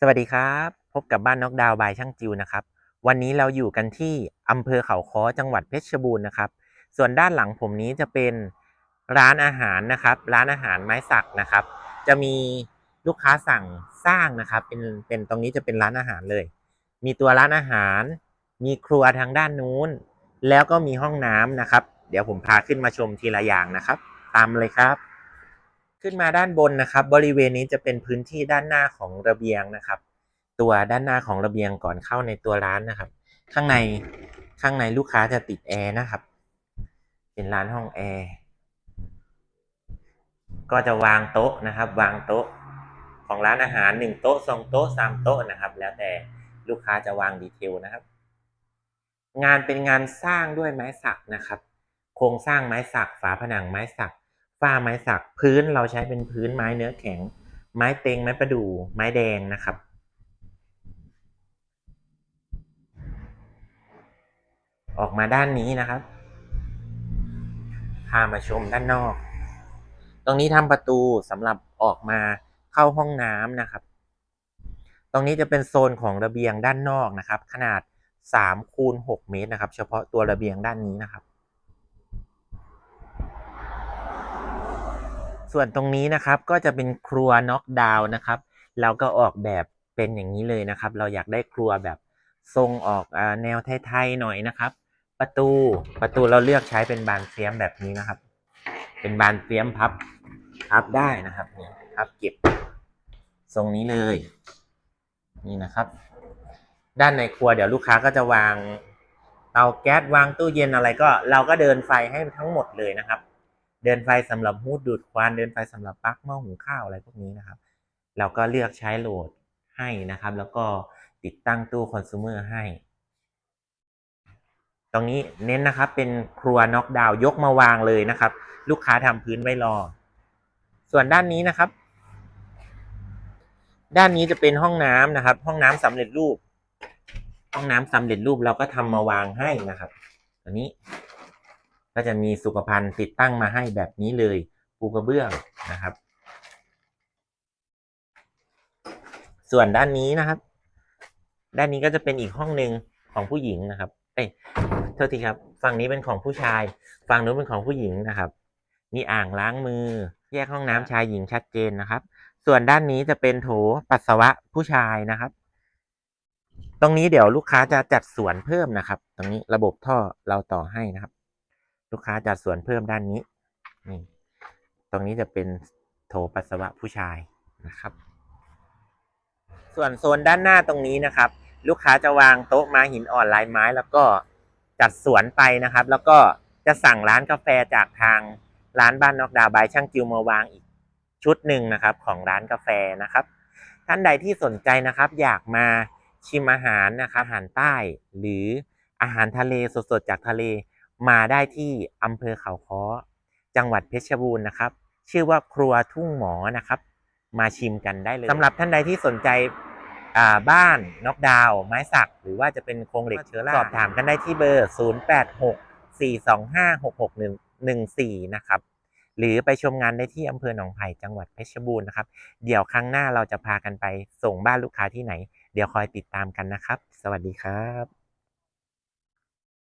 สวัสดีครับ พบกับบ้านนกดาวบายช่างจิวนะครับ วันนี้เราอยู่กันที่อำเภอเขาค้อจังหวัดเพชรบูรณ์นะครับ ส่วนด้านหลังผมนี้จะเป็นร้านอาหารนะครับ ร้านอาหารไม้สักนะครับ จะมีลูกค้าสั่งสร้างนะครับ เป็นเป็นตรงนี้จะเป็นร้านอาหารเลย มีตัวร้านอาหาร มีครัวทางด้านนู้น แล้วก็มีห้องน้ำนะครับ เดี๋ยวผมพาขึ้นมาชมทีละอย่างนะครับ ตามเลยครับ ขึ้นมาด้านบนนะครับ บริเวณนี้จะเป็นพื้นที่ด้านหน้าของระเบียงนะครับ ตัวด้านหน้าของระเบียงก่อนเข้าในตัวร้านนะครับ ข้างในข้างในลูกค้าจะติดแอร์นะครับ เป็นร้านห้องแอร์ก็จะวางโต๊ะนะครับ วางโต๊ะของร้านอาหารหนึ่งโต๊ะสองโต๊ะสามโต๊ะนะครับ แล้วแต่ลูกค้าจะวางดีเทลนะครับ งานเป็นงานสร้างด้วยไม้สักนะครับ โครงสร้างไม้สักฝาผนังไม้สัก ฝ้าไม้สักพื้นเราใช้เป็นพื้นไม้เนื้อแข็ง ไม้เต็งไม้ประดู่ไม้แดงนะครับออกมาด้านนี้นะครับ พามาชมด้านนอก ตรงนี้ทำประตูสำหรับออกมาเข้าห้องน้ำนะครับ ตรงนี้จะเป็นโซนของระเบียงด้านนอกนะครับ ขนาด3คูณ6เมตรนะครับ เฉพาะตัวระเบียงด้านนี้นะครับ ส่วนตรงนี้นะครับก็จะเป็นครัวน็อกดาวน์นะครับ เราก็ออกแบบเป็นอย่างนี้เลยนะครับ เราอยากได้ครัวแบบทรงออกแนวไทยๆหน่อยนะครับ ประตูประตูเราเลือกใช้เป็นบานเฟียมแบบนี้นะครับ เป็นบานเฟียมพับพับได้นะครับนี่พับเก็บทรงนี้เลย นี่นะครับ ด้านในครัวเดี๋ยวลูกค้าก็จะวางเตาแก๊สวางตู้เย็นอะไรก็ เราก็เดินไฟให้ทั้งหมดเลยนะครับ เดินไฟสำหรับฮูดดูดควันเดินไฟสำหรับปลั๊กหม้อหุงข้าวอะไรพวกนี้นะครับ เราก็เลือกใช้โหลดให้นะครับ แล้วก็ติดตั้งตู้คอน sumer ให้ ตรงนี้เน้นนะครับเป็นครัวน็อกดาวน์ยกมาวางเลยนะครับ ลูกค้าทำพื้นไว้รอ ส่วนด้านนี้นะครับ ด้านนี้จะเป็นห้องน้ำนะครับ ห้องน้ำสำเร็จรูป ห้องน้ำสำเร็จรูปเราก็ทำมาวางให้นะครับตัวนี้ ก็จะมีสุขภัณฑ์ติดตั้งมาให้แบบนี้เลยปูกระเบื้องนะครับ ส่วนด้านนี้นะครับ ด้านนี้ก็จะเป็นอีกห้องหนึ่งของผู้หญิงนะครับ เอ้ยโทษทีครับ ฝั่งนี้เป็นของผู้ชาย ฝั่งนู้นเป็นของผู้หญิงนะครับ มีอ่างล้างมือ แยกห้องน้ำชายหญิงชัดเจนนะครับ ส่วนด้านนี้จะเป็นโถปัสสาวะผู้ชายนะครับ ตรงนี้เดี๋ยวลูกค้าจะจัดสวนเพิ่มนะครับ ตรงนี้ระบบท่อเราต่อให้นะครับ ลูกค้าจัดสวนเพิ่มด้านนี้นี่ตรงนี้จะเป็นโถปัสสาวะผู้ชายนะครับ ส่วนโซนด้านหน้าตรงนี้นะครับ ลูกค้าจะวางโต๊ะม้หินอ่อนลายไม้ แล้วก็จัดสวนไปนะครับ แล้วก็จะสั่งร้านกาแฟจากทางร้านบ้านนอกดาวบายช่างจิวมาวางอีกชุดหนึ่งนะครับ ของร้านกาแฟนะครับ ท่านใดที่สนใจนะครับ อยากมาชิมอาหารนะครับอาหารใต้ หรืออาหารทะเลสดๆจากทะเล มาได้ที่อำเภอเขาค้อ จังหวัดเพชรบูรณ์นะครับ ชื่อว่าครัวทุ่งหมอนะครับ มาชิมกันได้เลยสำหรับท่านใดที่สนใจอ่าบ้านน็อกดาวไม้สัก หรือว่าจะเป็นโครงเหล็กเชื้อราสอบถามกันได้ที่เบอร์ 0864256614 นะครับ หรือไปชมงานได้ที่อำเภอหนองไผ่จังหวัดเพชรบูรณ์นะครับ เดี๋ยวครั้งหน้าเราจะพากันไปส่งบ้านลูกค้าที่ไหน เดี๋ยวคอยติดตามกันนะครับ สวัสดีครับ